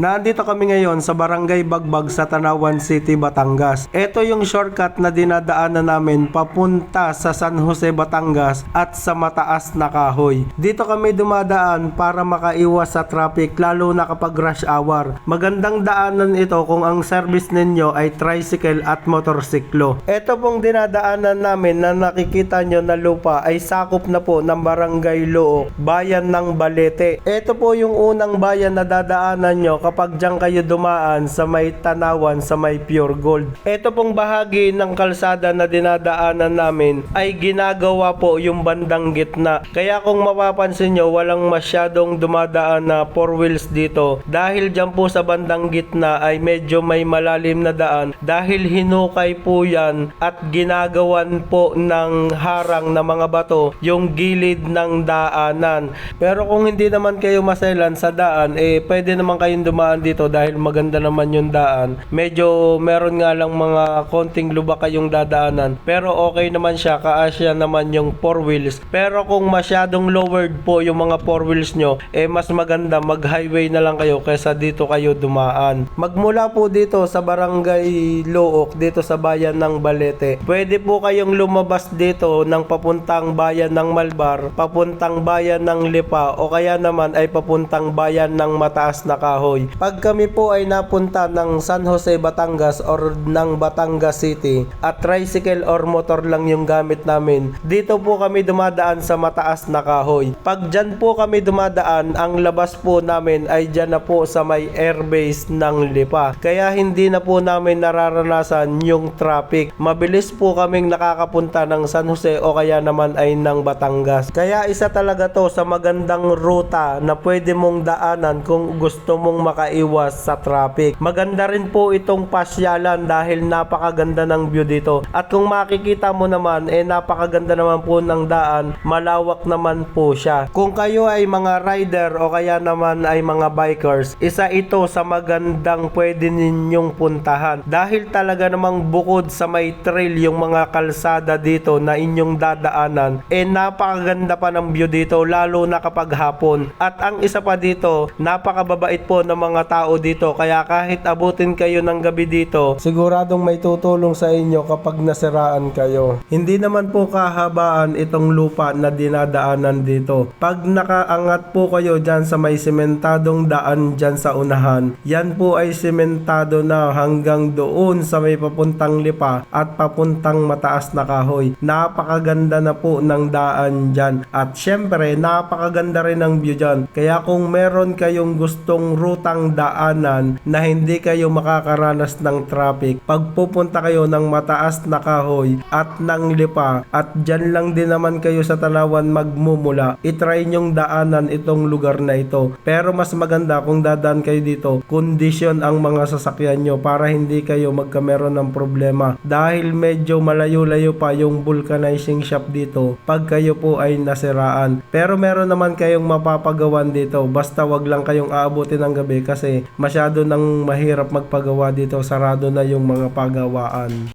Nandito kami ngayon sa Barangay Bagbag sa Tanawan City, Batangas. Ito yung shortcut na dinadaanan namin papunta sa San Jose, Batangas at sa Mataas na Kahoy. Dito kami dumadaan para makaiwas sa traffic lalo na kapag rush hour. Magandang daanan ito kung ang service ninyo ay tricycle at motorsiklo. Ito pong dinadaanan namin na nakikita nyo na lupa ay sakop na po ng Barangay Look, bayan ng Balete. Ito po yung unang bayan na dadaanan nyo kapag dyan kayo dumaan sa may tanawan sa may pure gold. Ito pong bahagi ng kalsada na dinadaanan namin ay ginagawa po yung bandang gitna. Kaya kung mapapansin nyo, walang masyadong dumadaan na four wheels dito. Dahil dyan po sa bandang gitna ay medyo may malalim na daan dahil hinukay po yan at ginagawan po ng harang na mga bato yung gilid ng daanan. Pero kung hindi naman kayo maselan sa daan, eh pwede naman kayong dumaan dito dahil maganda naman yung daan. Medyo meron nga lang mga konting lubak kayong dadaanan. Pero okay naman siya, kaasya naman yung four wheels. Pero kung masyadong lowered po yung mga four wheels nyo, eh mas maganda mag-highway na lang kayo kaysa dito kayo dumaan. Magmula po dito sa barangay Look, dito sa bayan ng Balete, pwede po kayong lumabas dito ng papuntang bayan ng Malbar, papuntang bayan ng Lipa, o kaya naman ay papuntang bayan ng Mataas na Kahoy. Pag kami po ay napunta ng San Jose, Batangas or ng Batangas City at tricycle or motor lang yung gamit namin, dito po kami dumadaan sa Mataas na Kahoy. Pag dyan po kami dumadaan, ang labas po namin ay dyan na po sa may airbase ng Lipa. Kaya hindi na po namin nararanasan yung traffic. Mabilis po kaming nakakapunta ng San Jose o kaya naman ay ng Batangas. Kaya isa talaga to sa magandang ruta na pwede mong daanan kung gusto mong makaiwas sa traffic. Maganda rin po itong pasyalan dahil napakaganda ng view dito. At kung makikita mo naman, eh napakaganda naman po ng daan. Malawak naman po siya. Kung kayo ay mga rider o kaya naman ay mga bikers, isa ito sa magandang pwede ninyong puntahan. Dahil talaga namang bukod sa may trail yung mga kalsada dito na inyong dadaanan, eh napakaganda pa ng view dito lalo na kapag hapon. At ang isa pa dito, napakababait po ng mga tao dito kaya kahit abutin kayo ng gabi dito, siguradong may tutulong sa inyo kapag nasiraan kayo. Hindi naman po kahabaan itong lupa na dinadaanan dito. Pag nakaangat po kayo dyan sa may sementadong daan dyan sa unahan, yan po ay sementado na hanggang doon sa may papuntang lipa at papuntang mataas na kahoy. Napakaganda na po ng daan dyan. At syempre, napakaganda rin ng view dyan. Kaya kung meron kayong gustong rutang daanan na hindi kayo makakaranas ng traffic, pag pupunta kayo ng mataas na kahoy at ng lipa at dyan lang din naman kayo sa Tanawan magmumula, itry nyong daanan itong lugar na ito. Pero mas maganda kung dadaan kayo dito, kondisyon ang mga sasakyan nyo para hindi kayo magkameron ng problema. Dahil medyo malayo-layo pa yung vulcanizing shop dito pag kayo po ay nasiraan. Pero meron naman kayong mapapagawan dito basta wag lang kayong aabutin ng gabi kasi masyado nang mahirap magpagawa dito sarado na yung mga pagawaan.